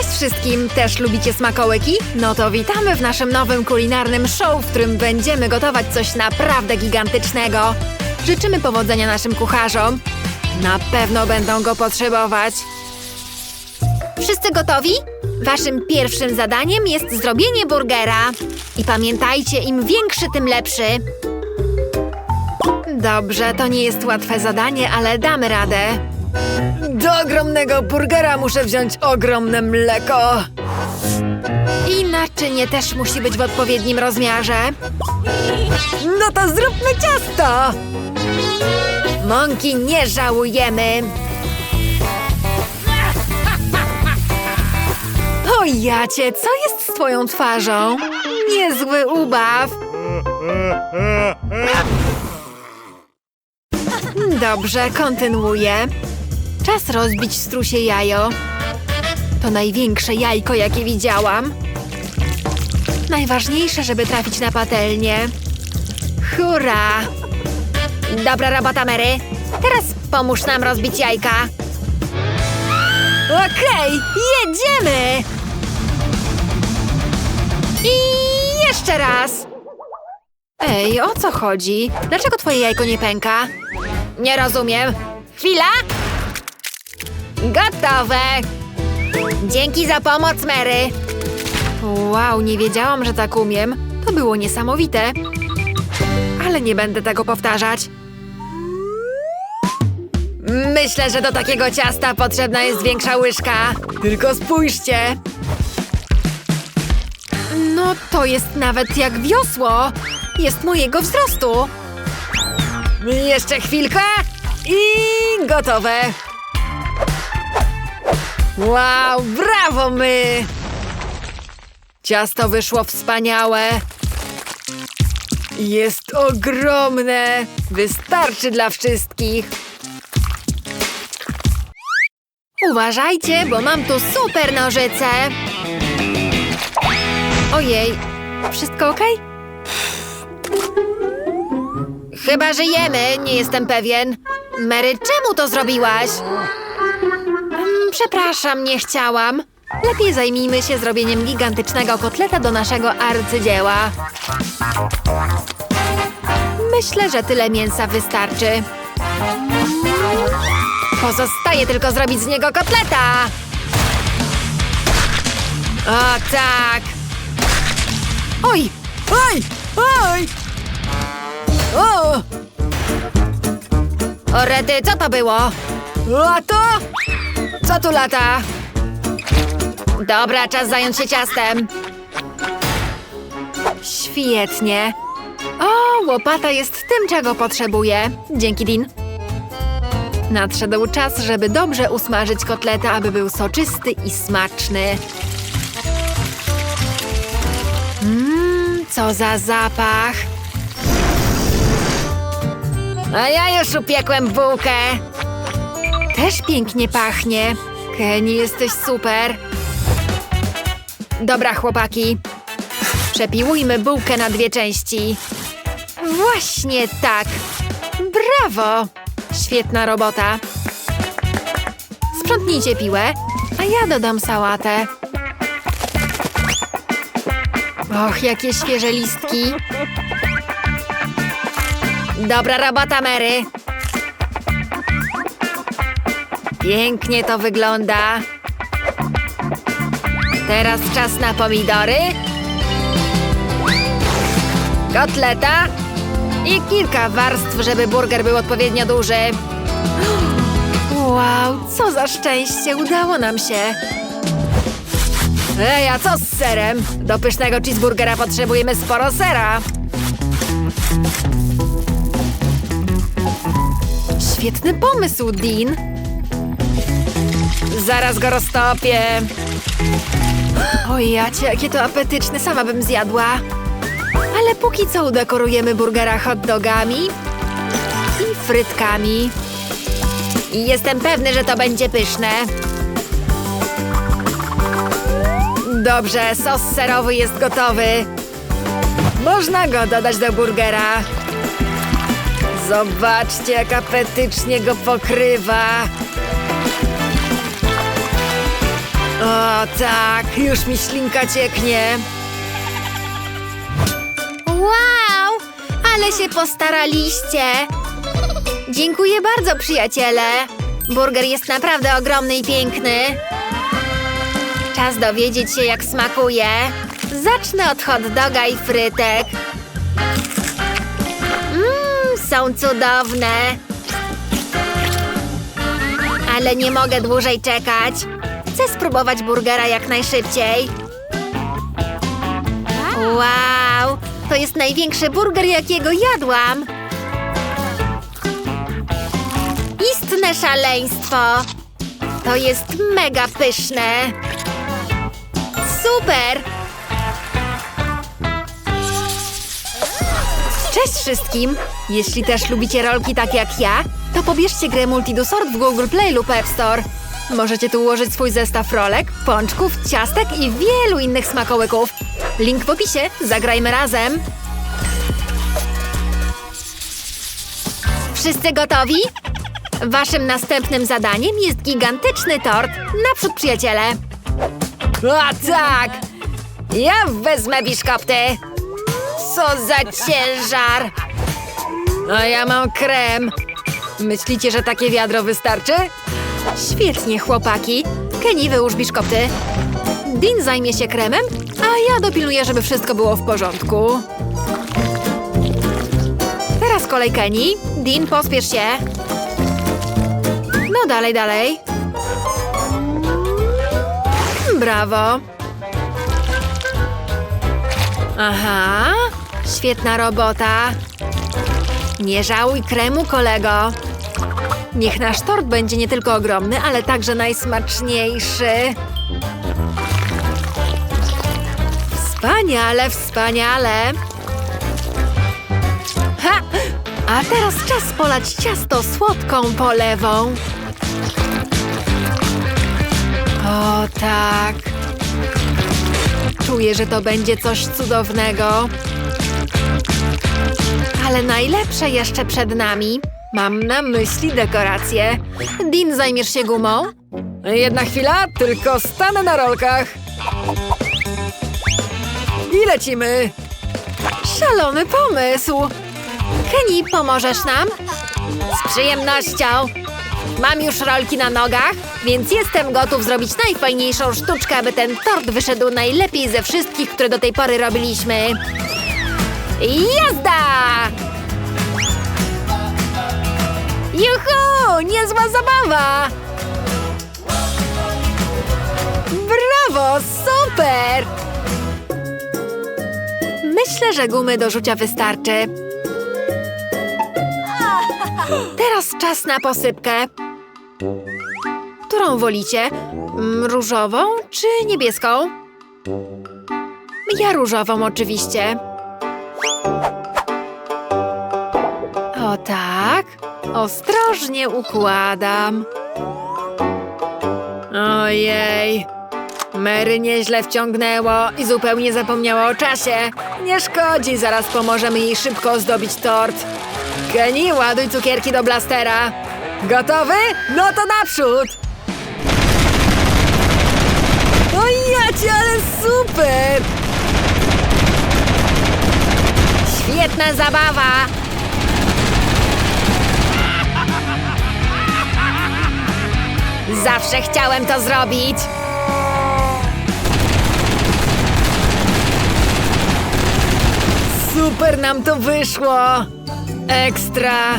Cześć wszystkim! Też lubicie smakołyki? No to witamy w naszym nowym kulinarnym show, w którym będziemy gotować coś naprawdę gigantycznego. Życzymy powodzenia naszym kucharzom. Na pewno będą go potrzebować. Wszyscy gotowi? Waszym pierwszym zadaniem jest zrobienie burgera. I pamiętajcie, im większy, tym lepszy. Dobrze, to nie jest łatwe zadanie, ale damy radę. Do ogromnego burgera muszę wziąć ogromne mleko. I naczynie też musi być w odpowiednim rozmiarze. No to zróbmy ciasto! Mąki nie żałujemy. O jacie, co jest z twoją twarzą? Niezły ubaw. Dobrze, kontynuuję. Czas rozbić strusie jajo. To największe jajko, jakie widziałam. Najważniejsze, żeby trafić na patelnię. Hurra! Dobra robota, Mary. Teraz pomóż nam rozbić jajka. Okej, jedziemy! I jeszcze raz. Ej, o co chodzi? Dlaczego twoje jajko nie pęka? Nie rozumiem. Chwila! Gotowe! Dzięki za pomoc, Mary! Wow, nie wiedziałam, że tak umiem. To było niesamowite. Ale nie będę tego powtarzać. Myślę, że do takiego ciasta potrzebna jest większa łyżka. Tylko spójrzcie. No, to jest nawet jak wiosło. Jest mojego wzrostu. Jeszcze chwilkę i gotowe. Wow, brawo my! Ciasto wyszło wspaniałe. Jest ogromne. Wystarczy dla wszystkich. Uważajcie, bo mam tu super nożyce. Ojej, wszystko ok? Chyba żyjemy, nie jestem pewien. Mary, czemu to zrobiłaś? Przepraszam, nie chciałam. Lepiej zajmijmy się zrobieniem gigantycznego kotleta do naszego arcydzieła. Myślę, że tyle mięsa wystarczy. Pozostaje tylko zrobić z niego kotleta. O tak. Oj, oj, oj. O! O co to było? Lato? Co tu lata? Dobra, czas zająć się ciastem. Świetnie. O, łopata jest tym, czego potrzebuję. Dzięki, Dean. Nadszedł czas, żeby dobrze usmażyć kotletę, aby był soczysty i smaczny. Mmm, co za zapach. A ja już upiekłem bułkę. Też pięknie pachnie. Kenny, jesteś super. Dobra, chłopaki. Przepiłujmy bułkę na dwie części. Właśnie tak. Brawo! Świetna robota. Sprzątnijcie piłę, a ja dodam sałatę. Och, jakie świeże listki. Dobra robota, Mary. Pięknie to wygląda. Teraz czas na pomidory. Kotleta. I kilka warstw, żeby burger był odpowiednio duży. Wow, co za szczęście, udało nam się. Ej, a co z serem? Do pysznego cheeseburgera potrzebujemy sporo sera. Świetny pomysł, Dean. Zaraz go roztopię. Oj, jacie, jakie to apetyczne, sama bym zjadła. Ale póki co udekorujemy burgera hot dogami i frytkami. Jestem pewny, że to będzie pyszne. Dobrze, sos serowy jest gotowy. Można go dodać do burgera. Zobaczcie, jak apetycznie go pokrywa. O, tak, już mi ślinka cieknie. Wow! Ale się postaraliście! Dziękuję bardzo, przyjaciele! Burger jest naprawdę ogromny i piękny. Czas dowiedzieć się, jak smakuje. Zacznę od hot doga i frytek. Mmm, są cudowne. Ale nie mogę dłużej czekać. Chcę spróbować burgera jak najszybciej. Wow! To jest największy burger, jakiego jadłam! Istne szaleństwo! To jest mega pyszne! Super! Cześć wszystkim! Jeśli też lubicie rolki tak jak ja, to pobierzcie grę Multidusort w Google Play lub App Store. Możecie tu ułożyć swój zestaw rolek, pączków, ciastek i wielu innych smakołyków. Link w opisie. Zagrajmy razem! Wszyscy gotowi? Waszym następnym zadaniem jest gigantyczny tort. Naprzód, przyjaciele! A tak! Ja wezmę biszkopty! Co za ciężar! A ja mam krem. Myślicie, że takie wiadro wystarczy? Świetnie, chłopaki. Kenny, wyłóż biszkopty. Dean zajmie się kremem, a ja dopilnuję, żeby wszystko było w porządku. Teraz kolej Kenny. Dean, pospiesz się. No dalej, dalej. Brawo. Aha, świetna robota. Nie żałuj kremu, kolego. Niech nasz tort będzie nie tylko ogromny, ale także najsmaczniejszy. Wspaniale, wspaniale. Ha! A teraz czas polać ciasto słodką polewą. O tak. Czuję, że to będzie coś cudownego. Ale najlepsze jeszcze przed nami. Mam na myśli dekoracje. Dean, zajmiesz się gumą? Jedna chwila, tylko stanę na rolkach. I lecimy. Szalony pomysł. Kenny, pomożesz nam? Z przyjemnością! Mam już rolki na nogach, więc jestem gotów zrobić najfajniejszą sztuczkę, aby ten tort wyszedł najlepiej ze wszystkich, które do tej pory robiliśmy. Jazda! Juhu! Niezła zabawa! Brawo! Super! Myślę, że gumy do rzucia wystarczy. Teraz czas na posypkę. Którą wolicie? Mm, Różową czy niebieską? Ja różową oczywiście. O tak. Ostrożnie układam. Ojej. Mary nieźle wciągnęło i zupełnie zapomniała o czasie. Nie szkodzi, zaraz pomożemy jej szybko ozdobić tort. Kenny, ładuj cukierki do blastera. Gotowy? No to naprzód! O jacie, ale super! Świetna zabawa! Zawsze chciałem to zrobić! Super nam to wyszło! Ekstra!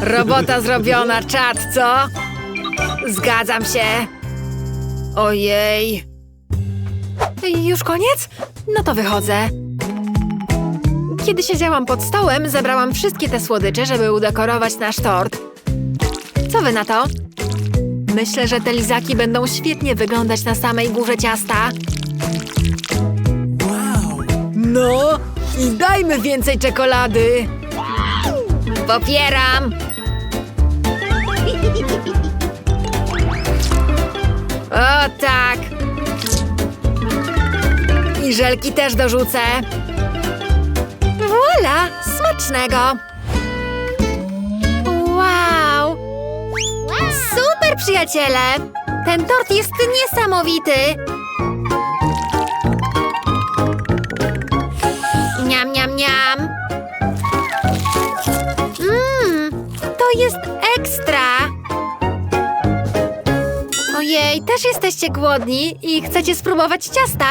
Robota zrobiona, czad, co? Zgadzam się. Ojej. Już koniec? No to wychodzę. Kiedy siedziałam pod stołem, zebrałam wszystkie te słodycze, żeby udekorować nasz tort. Co wy na to? Myślę, że te lizaki będą świetnie wyglądać na samej górze ciasta. No, i dajmy więcej czekolady. Popieram! O tak! I żelki też dorzucę. Voila! Smacznego! Wow! Super przyjaciele! Ten tort jest niesamowity! Niam, niam, niam! Mmm, to jest ekstra! Ojej, też jesteście głodni i chcecie spróbować ciasta?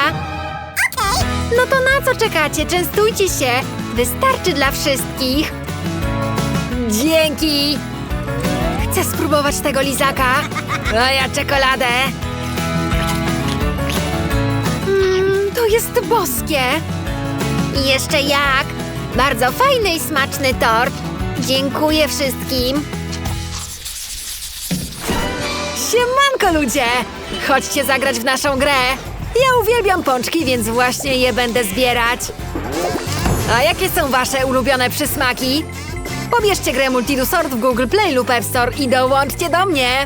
No to na co czekacie? Częstujcie się! Wystarczy dla wszystkich! Dzięki! Chcę spróbować tego lizaka! A ja czekoladę! Mmm, to jest boskie! I jeszcze jak! Bardzo fajny i smaczny tort! Dziękuję wszystkim! Siemanko ludzie! Chodźcie zagrać w naszą grę! Ja uwielbiam pączki, więc właśnie je będę zbierać. A jakie są wasze ulubione przysmaki? Pobierzcie grę Multidusort w Google Play lub App Store i dołączcie do mnie!